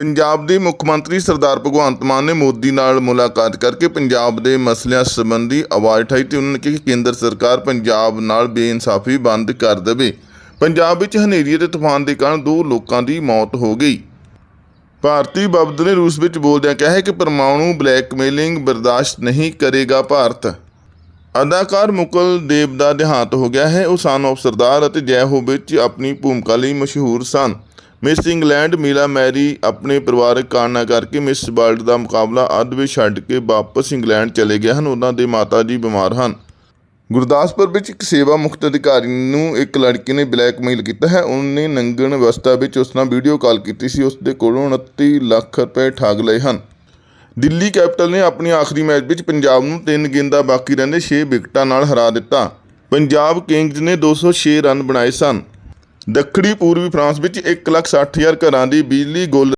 ਪੰਜਾਬ ਦੇ ਮੁੱਖ ਮੰਤਰੀ ਸਰਦਾਰ ਭਗਵੰਤ ਮਾਨ ਨੇ ਮੋਦੀ ਨਾਲ ਮੁਲਾਕਾਤ ਕਰਕੇ ਪੰਜਾਬ ਦੇ ਮਸਲਿਆਂ ਸੰਬੰਧੀ ਆਵਾਜ਼ ਉਠਾਈ ਤੇ ਉਹਨਾਂ ਨੇ ਕਿਹਾ ਕਿ ਕੇਂਦਰ ਸਰਕਾਰ ਪੰਜਾਬ ਨਾਲ ਬੇਇਨਸਾਫੀ ਬੰਦ ਕਰ ਦੇਵੇ। ਪੰਜਾਬ ਵਿੱਚ ਹਨੇਰੀ ਅਤੇ ਤੂਫਾਨ ਦੇ ਕਾਰਨ ਦੋ ਲੋਕਾਂ ਦੀ ਮੌਤ ਹੋ ਗਈ। ਭਾਰਤੀ ਬਬਦ ਨੇ ਰੂਸ ਵਿੱਚ ਬੋਲਦਿਆਂ ਕਿਹਾ ਹੈ ਕਿ ਪਰਮਾਣੂ ਬਲੈਕਮੇਲਿੰਗ ਬਰਦਾਸ਼ਤ ਨਹੀਂ ਕਰੇਗਾ ਭਾਰਤ। ਅਦਾਕਾਰ ਮੁਕਲ ਦੇਵ ਦਾ ਦੇਹਾਂਤ ਹੋ ਗਿਆ ਹੈ। ਉਹ ਸਨ ਆਫ ਸਰਦਾਰ ਅਤੇ ਜੈ ਹੋ ਵਿੱਚ ਆਪਣੀ ਭੂਮਿਕਾ ਲਈ ਮਸ਼ਹੂਰ ਸਨ। ਮਿਸ ਇੰਗਲੈਂਡ ਮੀਲਾ ਮੈਰੀ ਆਪਣੇ ਪਰਿਵਾਰਕ ਕਾਰਨਾਂ ਕਰਕੇ ਮਿਸ ਵਰਲਡ ਦਾ ਮੁਕਾਬਲਾ ਅੱਧ ਵਿੱਚ ਛੱਡ ਕੇ ਵਾਪਸ ਇੰਗਲੈਂਡ ਚਲੇ ਗਏ ਹਨ। ਉਹਨਾਂ ਦੇ ਮਾਤਾ ਜੀ ਬਿਮਾਰ ਹਨ। ਗੁਰਦਾਸਪੁਰ ਵਿੱਚ ਇੱਕ ਸੇਵਾ ਮੁਕਤ ਅਧਿਕਾਰੀ ਨੂੰ ਇੱਕ ਲੜਕੀ ਨੇ ਬਲੈਕਮੇਲ ਕੀਤਾ ਹੈ। ਉਹਨੇ ਨੰਗਣ ਅਵਸਥਾ ਵਿੱਚ ਉਸ ਨਾਲ ਵੀਡੀਓ ਕਾਲ ਕੀਤੀ ਸੀ। ਉਸ ਦੇ ਕੋਲੋਂ 29 ਲੱਖ ਰੁਪਏ ਠੱਗ ਲਏ ਹਨ। ਦਿੱਲੀ ਕੈਪੀਟਲ ਨੇ ਆਪਣੀ ਆਖਰੀ ਮੈਚ ਵਿੱਚ ਪੰਜਾਬ ਨੂੰ ਤਿੰਨ ਗੇਂਦਾਂ ਬਾਕੀ ਰਹਿੰਦੇ 6 ਵਿਕਟਾਂ ਨਾਲ ਹਰਾ ਦਿੱਤਾ। ਪੰਜਾਬ ਕਿੰਗਜ਼ ਨੇ 206 ਰਨ ਬਣਾਏ ਸਨ। ਦੱਖਣੀ ਪੂਰਬੀ ਫਰਾਂਸ ਵਿੱਚ 1,60,000 ਘਰਾਂ ਦੀ ਬਿਜਲੀ ਗੁੱਲ